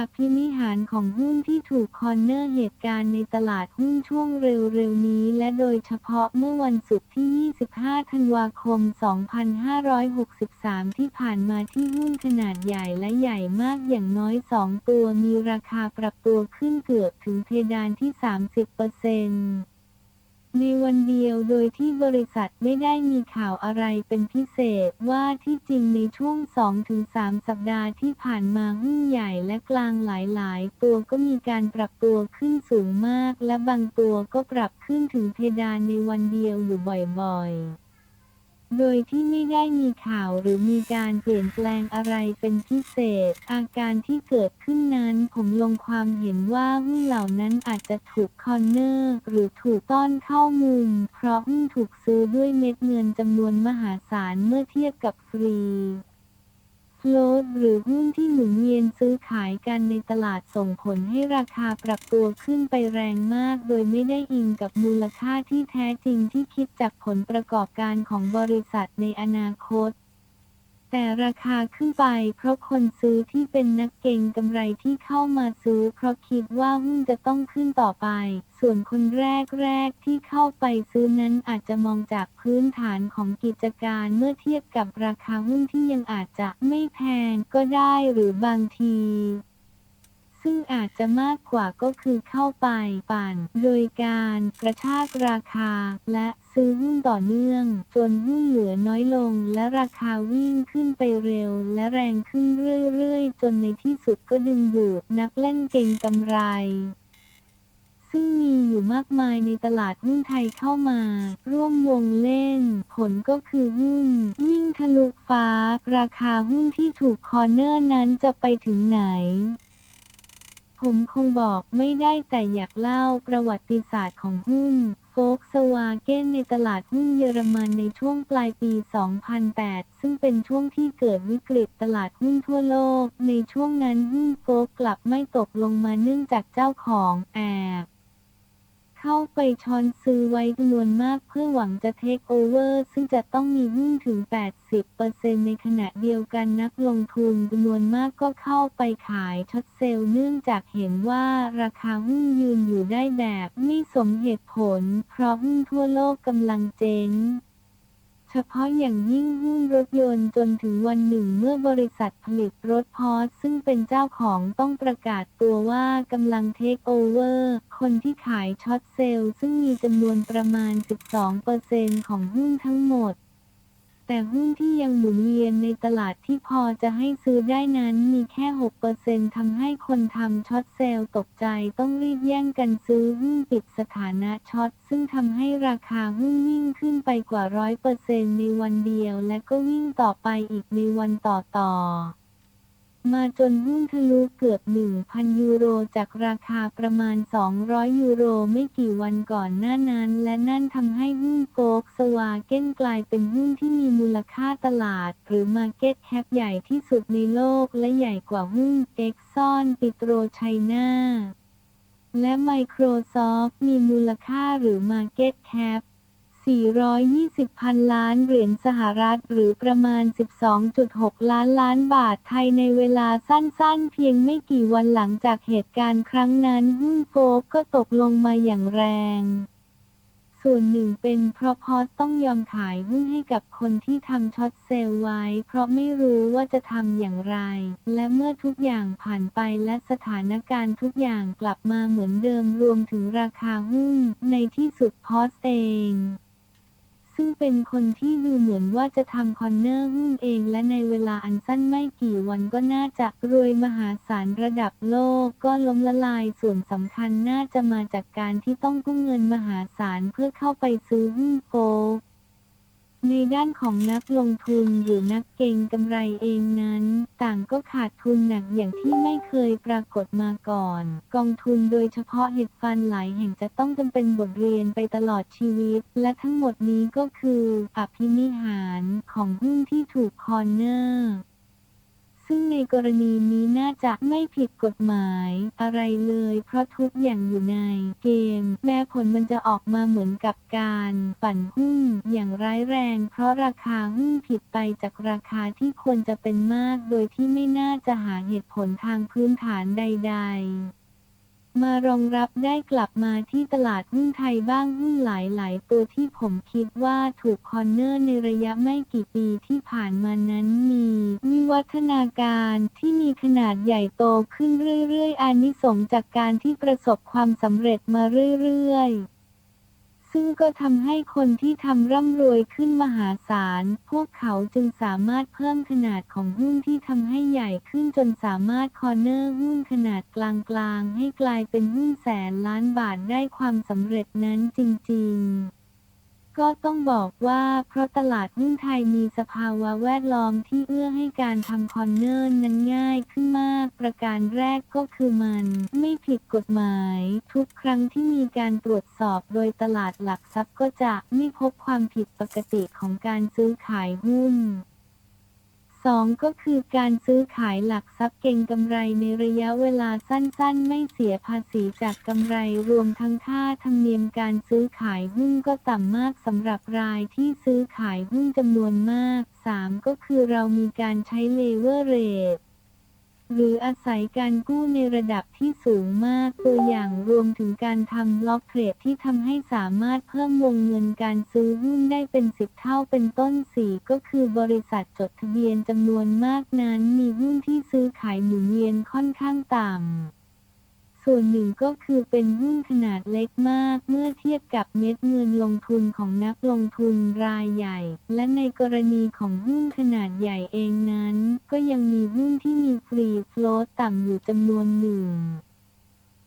อภินิหารของหุ้นที่ถูกคอนเนอร์เหตุการณ์ในตลาดหุ้นช่วงเร็วๆนี้ และโดยเฉพาะเมื่อวันศุกร์ที่ 25 ธันวาคม 2563 ที่ผ่านมาที่หุ้นขนาดใหญ่และใหญ่มากอย่างน้อย 2 ตัวมีราคาปรับตัวขึ้นเกือบถึงเพดานที่ 30% ในวันเดียวโดยที่บริษัทไม่ได้มีข่าวอะไรเป็นพิเศษว่าที่จริงในช่วง 2-3 สัปดาห์ที่ผ่านมาหุ้นใหญ่และกลางหลายๆ ตัวก็มีการปรับตัวขึ้นสูงมาก และบางตัวก็ปรับขึ้นถึงเพดานในวันเดียวอยู่บ่อยๆ โดยที่ไม่ได้มีข่าวหรือมีการเปลี่ยนแปลงอะไรเป็นพิเศษ อาการที่เกิดขึ้นนั้นผมลงความเห็นว่าหุ้นเหล่านั้นอาจจะถูกคอนเนอร์หรือถูกต้อนเข้ามุม เพราะหุ้นถูกซื้อด้วยเม็ดเงินจำนวนมหาศาลเมื่อเทียบกับฟรี โลดหรือหุ้นที่หมุนเวียนซื้อขายกันในตลาดส่งผลให้ราคาปรับตัวขึ้นไปแรงมาก โดยไม่ได้อิงกับมูลค่าที่แท้จริงที่คิดจากผลประกอบการของบริษัทในอนาคต แต่ราคาขึ้นไป เพราะคนซื้อที่เป็นนักเก็งกำไรที่เข้ามาซื้อ เพราะคิดว่าหุ้นจะต้องขึ้นต่อไป ส่วนคนแรกๆที่เข้าไปซื้อนั้นอาจจะมองจากพื้นฐานของกิจการเมื่อเทียบกับราคาหุ้นที่ยังอาจจะไม่แพงก็ได้หรือบางทีซึ่งอาจจะมากกว่าก็คือเข้าไปปั่น โดยการกระชากราคาและ ซื้อหุ้นต่อเนื่อง จนหุ้นเหลือน้อยลง และราคาวิ่งขึ้นไปเร็ว และแรงขึ้นเรื่อยๆ จนในที่สุดก็ดึงดูดนักเล่นเก่งกำไร ซึ่งมีอยู่มากมายในตลาดหุ้นไทยเข้ามา ร่วมวงเล่น ผลก็คือหุ้นวิ่งทะลุฟ้า ราคาหุ้นที่ถูกคอร์เนอร์นั้นจะไปถึงไหนผมคงบอกไม่ได้แต่อยากเล่าประวัติศาสตร์ของหุ้น โฟกสวาเก้นในตลาดหุ้นเยอรมันในช่วงปลายปี 2008 ซึ่งเป็นช่วงที่เกิดวิกฤตตลาดหุ้นทั่วโลก ในช่วงนั้นหุ้นโฟกกลับไม่ตกลงมาเนื่องจากเจ้าของแอบ เข้าไปช้อนซื้อไว้จำนวนมากเพื่อหวังจะเทคโอเวอร์ซึ่งจะต้องมีหุ้นถึง 80%ในขณะเดียวกันนักลงทุนจำนวนมากก็เข้าไปขายช็อตเซลล์เนื่องจากเห็นว่าราคาหุ้นยืนอยู่ได้แบบไม่สมเหตุผล เพราะหุ้นทั่วโลกกำลังเจ๊ง เฉพาะอย่างยิ่งหุ้นรถยนต์จนถึงวันหนึ่งเมื่อบริษัทผลิตรถพอร์ชซึ่งเป็นเจ้าของต้องประกาศตัวว่ากำลังเทคโอเวอร์ คนที่ขายช็อตเซลล์ซึ่งมีจำนวนประมาณ 12%ของหุ้นทั้งหมด แต่หุ้นที่ยังหมุนเวียนในตลาดที่พอจะให้ซื้อได้นั้นมีแค่ 6%ทำให้คนทำช็อตเซลล์ตกใจต้องรีบแย่งกันซื้อหุ้นปิดสถานะช็อตซึ่งทำให้ราคาหุ้นวิ่งขึ้นไปกว่า 100%ในวันเดียวและก็วิ่งต่อไปอีกในวันต่อๆ มาจนหุ้นทะลุเกือบ 1,000 ยูโรจากราคาประมาณ 200 ยูโรไม่กี่วันก่อนหน้านั้น และนั่นทำให้หุ้นโฟกสวาเก้นกลายเป็นหุ้นที่มีมูลค่าตลาด หรือ Market Cap ใหญ่ที่สุดในโลกและใหญ่กว่าหุ้น Exxon p e t r o China และ Microsoft มีมูลค่าหรือ Market Cap 420พันล้านเหรียญสหรัฐหรือประมาณ 12.6 ล้านล้านบาทไทยในเวลาสั้นๆ เพียงไม่กี่วันหลังจากเหตุการณ์ครั้งนั้นหุ้นโฟกก็ตกลงมาอย่างแรง ส่วนหนึ่งเป็นเพราะพอสต้องยอมขายหุ้นให้กับคนที่ทำช็อตเซลล์ไว้ เพราะไม่รู้ว่าจะทำอย่างไร และเมื่อทุกอย่างผ่านไปและสถานการณ์ทุกอย่างกลับมาเหมือนเดิมรวมถึงราคาหุ้นในที่สุดพอสเอง ซึ่งเป็นคนที่ดูเหมือนว่าจะทำคอนเนอร์หุ้นเองและในเวลาอันสั้นไม่กี่วันก็น่าจะรวยมหาศาลระดับโลกก็ล้มละลายส่วนสำคัญน่าจะมาจากการที่ต้องกู้เงินมหาศาลเพื่อเข้าไปซื้อหุ้นโฟก ในด้านของนักลงทุนหรือนักเก็งกำไรเองนั้น ต่างก็ขาดทุนหนักอย่างที่ไม่เคยปรากฏมาก่อน กองทุนโดยเฉพาะเฮดฟันหลายแห่งจะต้องจำเป็นบทเรียนไปตลอดชีวิต และทั้งหมดนี้ก็คืออภินิหารของหุ้นที่ถูกคอนเนอร์ ซึ่งในกรณีนี้น่าจะไม่ผิดกฎหมายอะไรเลย เพราะทุกอย่างอยู่ในเกม แม้ผลมันจะออกมาเหมือนกับการปั่นหุ้นอย่างร้ายแรง เพราะราคาหุ้นผิดไปจากราคาที่ควรจะเป็นมาก โดยที่ไม่น่าจะหาเหตุผลทางพื้นฐานใด ๆ มารองรับได้กลับมาที่ตลาดหุ้นไทยบ้างหุ้นหลาย ๆ ตัวที่ผมคิดว่าถูกคอนเนอร์ในระยะไม่กี่ปีที่ผ่านมานั้นมี วิวัฒนาการที่มีขนาดใหญ่โตขึ้นเรื่อย ๆอานิสงจากการที่ประสบความสำเร็จมาเรื่อย ๆ ซึ่งก็ทำให้คนที่ทำร่ำรวยขึ้นมหาศาล พวกเขาจึงสามารถเพิ่มขนาดของหุ้นที่ทำให้ใหญ่ขึ้นจนสามารถคอร์เนอร์หุ้นขนาดกลางๆ ให้กลายเป็นหุ้นแสนล้านบาทได้ความสำเร็จนั้นจริง ๆ ก็ต้องบอกว่าเพราะตลาดหุ้นไทยมีสภาวะแวดล้อมที่เอื้อให้การทำคอนเนอร์นั้นง่ายขึ้นมาก ประการแรกก็คือมันไม่ผิดกฎหมาย ทุกครั้งที่มีการตรวจสอบโดยตลาดหลักทรัพย์ก็จะไม่พบความผิดปกติของการซื้อขายหุ้น สองก็คือการซื้อขายหลักทรัพย์เก่งกำไรในระยะเวลาสั้นๆ ไม่เสียภาษีจากกำไรรวมทั้งค่าธรรมเนียมการซื้อขายหุ้นก็ต่ำมากสำหรับรายที่ซื้อขายหุ้นจำนวนมาก 3 ก็คือเรามีการใช้เลเวอร์เรจ หรืออาศัยการกู้ในระดับที่สูงมากตัวอย่างรวมถึงการทำล็อกเทรดที่ทำให้สามารถเพิ่มวงเงินการซื้อหุ้นได้เป็นสิบเท่าเป็นต้นสี่ก็คือบริษัทจดทะเบียนจำนวนมากนั้น มีหุ้นที่ซื้อขายหมุนเวียนค่อนข้างต่ำ ส่วนหนึ่งก็คือเป็นหุ้นขนาดเล็กมากเมื่อเทียบกับเม็ดเงินลงทุนของนักลงทุนรายใหญ่ และในกรณีของหุ้นขนาดใหญ่เองนั้น ก็ยังมีหุ้นที่มีฟรีโฟลตต่ำอยู่จำนวนหนึ่ง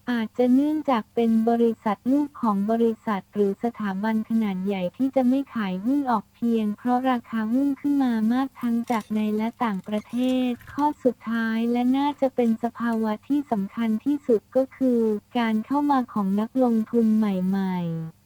อาจจะเนื่องจากเป็นบริษัทลูกของบริษัทหรือสถาบันขนาดใหญ่ที่จะไม่ขายหุ้นออกเพียง เพราะราคาหุ้นขึ้นมามากทั้งจากในและต่างประเทศ ข้อสุดท้ายและน่าจะเป็นสภาวะที่สำคัญที่สุดก็คือ การเข้ามาของนักลงทุนใหม่ ๆ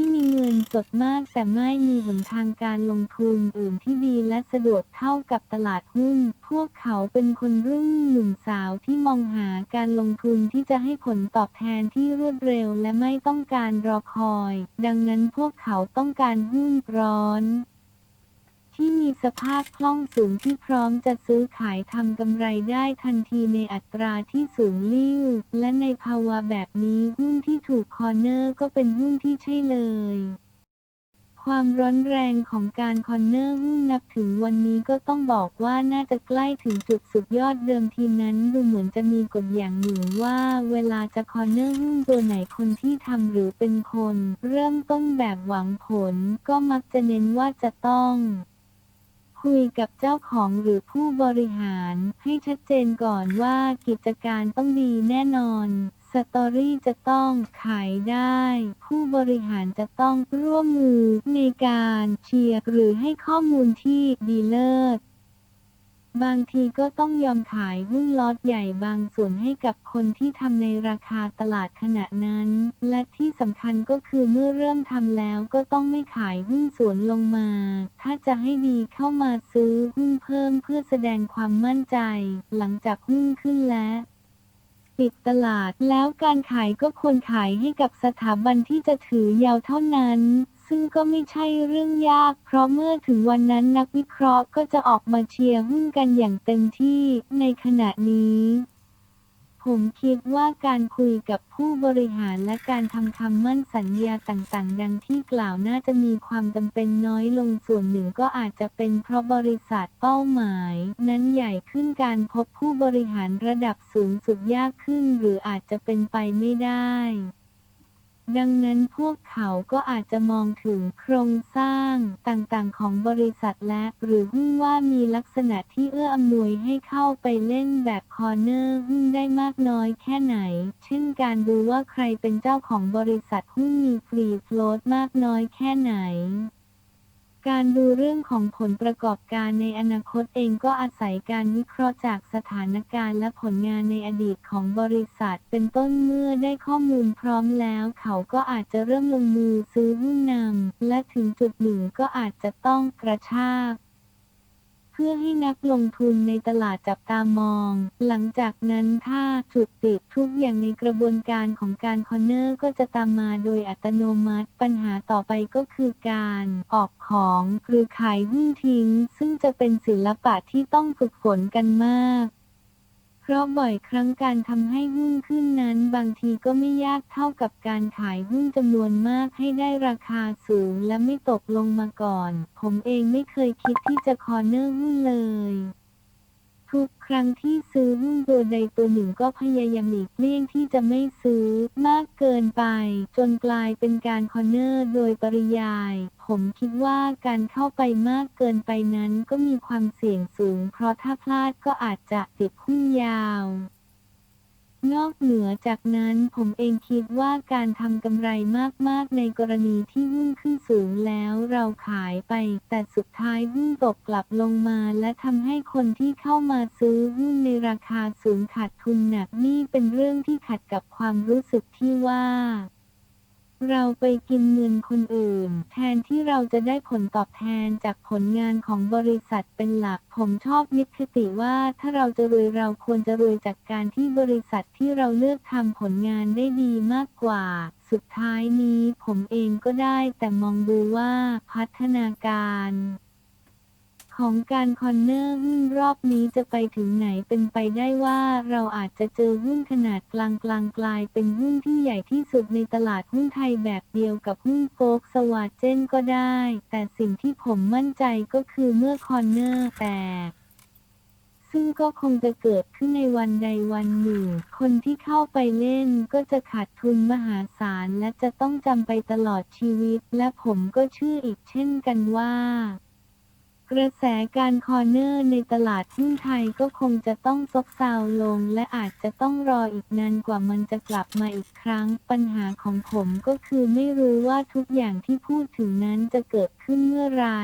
ที่มีเงินสดมากแต่ไม่มีหนทางการลงทุนอื่นที่ดีและสะดวกเท่ากับตลาดหุ้น พวกเขาเป็นคนรุ่นหนุ่มสาวที่มองหาการลงทุนที่จะให้ผลตอบแทนที่รวดเร็วและไม่ต้องการรอคอย ดังนั้นพวกเขาต้องการหุ้นร้อน ที่มีสภาพคล่องสูงที่พร้อมจะซื้อขายทำกำไรได้ทันทีในอัตราที่สูงลิ่วและในภาวะแบบนี้หุ้นที่ถูกคอร์เนอร์ก็เป็นหุ้นที่ใช่เลยความร้อนแรงของการคอนเนอร์หุ้นนับถึงวันนี้ก็ต้องบอกว่าน่าจะใกล้ถึงจุดสุดยอดเดิมทีนั้นดูเหมือนจะมีกฎอย่างหนึ่งว่า เวลาจะคอนเนอร์หุ้นตัวไหนคนที่ทำหรือเป็นคน เริ่มต้นแบบหวังผลก็มักจะเน้นว่าจะต้อง คุยกับเจ้าของหรือผู้บริหาร ให้ชัดเจนก่อนว่ากิจการต้องดีแน่นอน สตอรี่จะต้องขายได้ ผู้บริหารจะต้องร่วมมือในการเชียร์หรือให้ข้อมูลที่ดีเลิศ บางทีก็ต้องยอมขายหุ้นล็อตใหญ่บางส่วนให้กับคนที่ทำในราคาตลาดขณะนั้น และที่สำคัญก็คือเมื่อเริ่มทำแล้วก็ต้องไม่ขายหุ้นส่วนลงมา ถ้าจะให้ดีเข้ามาซื้อหุ้นเพิ่มเพื่อแสดงความมั่นใจ หลังจากหุ้นขึ้นและปิดตลาดแล้วการขายก็ควรขายให้กับสถาบันที่จะถือยาวเท่านั้น ซึ่งก็ไม่ใช่เรื่องยาก เพราะเมื่อถึงวันนั้นนักวิเคราะห์ก็จะออกมาเชียร์หุ้นกันอย่างเต็มที่ในขณะนี้ผมคิดว่าการคุยกับผู้บริหารและการทำคำมั่นสัญญาต่างๆ ดังที่กล่าวน่าจะมีความจำเป็นน้อยลงส่วนหนึ่งก็อาจจะเป็นเพราะบริษัทเป้าหมาย นั้นใหญ่ขึ้นการพบผู้บริหารระดับสูงสุดยากขึ้น หรืออาจจะเป็นไปไม่ได้ ดังนั้นพวกเขาก็อาจจะมองถึงโครงสร้างต่างๆ ของบริษัทและ หรือหุ้นว่ามีลักษณะที่เอื้ออำนวยให้เข้าไปเล่นแบบคอร์เนอร์หุ้นได้มากน้อยแค่ไหน เช่นการดูว่าใครเป็นเจ้าของบริษัทหุ้นมีฟรีโฟลตมากน้อยแค่ไหน การดูเรื่องของผลประกอบการในอนาคตเองก็อาศัยการวิเคราะห์จากสถานการณ์และผลงานในอดีตของบริษัท เป็นต้นเมื่อได้ข้อมูลพร้อมแล้ว เขาก็อาจจะเริ่มลงมือซื้อหุ้นนำและถึงจุดหนึ่งก็อาจจะต้องกระชาก พื่อให้นักลงทุนในตลาดจับตามอง หลังจากนั้นถ้าจุดติดทุกอย่างในกระบวนการของการคอนเนอร์ก็จะตามมาโดยอัตโนมัติ ปัญหาต่อไปก็คือการออกของหรือขายหุ้นทิ้ง ซึ่งจะเป็นศิลปะที่ต้องฝึกฝนกันมาก พราะบ่อยครั้งการทำให้หุ้นขึ้นนั้น บางทีก็ไม่ยากเท่ากับการขายหุ้นจำนวนมากให้ได้ราคาสูงและไม่ตกลงมาก่อน ผมเองไม่เคยคิดที่จะคอร์เนอร์หุ้นเลย ทุกครั้งที่ซื้อหุ้นตัวใดตัวหนึ่งก็พยายามหลีกเลี่ยงที่จะไม่ซื้อมากเกินไป จนกลายเป็นการคอนเนอร์โดยปริยาย ผมคิดว่าการเข้าไปมากเกินไปนั้นก็มีความเสี่ยงสูง เพราะถ้าพลาดก็อาจจะติดหุ้นยาว นอกเหนือจากนั้นผมเองคิดว่าการทำกำไรมาก ๆ ในกรณีที่หุ้นขึ้นสูงแล้วเราขายไป แต่สุดท้ายหุ้นตกกลับลงมาและทำให้คนที่เข้ามาซื้อหุ้นในราคาสูงขาดทุนหนักนี่เป็นเรื่องที่ขัดกับความรู้สึกที่ว่า เราไปกินเงินคนอื่น แทนที่เราจะได้ผลตอบแทนจากผลงานของบริษัทเป็นหลัก ผมชอบนิคติว่าถ้าเราจะรวยเราควรจะรวยจากการที่บริษัทที่เราเลือกทำผลงานได้ดีมากกว่า สุดท้ายนี้ผมเองก็ได้แต่มองดูว่าพัฒนาการ ของการคอนเนอร์หุ้นรอบนี้จะไปถึงไหนเป็นไปได้ว่าเราอาจจะเจอหุ้นขนาดกลางกลางกลายเป็นหุ้นที่ใหญ่ที่สุดในตลาดหุ้นไทยแบบเดียวกับหุ้นโฟกสวาเจนก็ได้ แต่สิ่งที่ผมมั่นใจก็คือเมื่อคอนเนอร์แตกซึ่งก็คงจะเกิดขึ้นในวันใดวันหนึ่ง คนที่เข้าไปเล่นก็จะขาดทุนมหาศาลและจะต้องจำไปตลอดชีวิต และผมก็เชื่ออีกเช่นกันว่า กระแสการคอร์เนอร์ในตลาดหุ้นไทยก็คงจะต้องซบเซาลง และอาจจะต้องรออีกนานกว่ามันจะกลับมาอีกครั้ง ปัญหาของผมก็คือไม่รู้ว่าทุกอย่างที่พูดถึงนั้นจะเกิดขึ้นเมื่อไหร่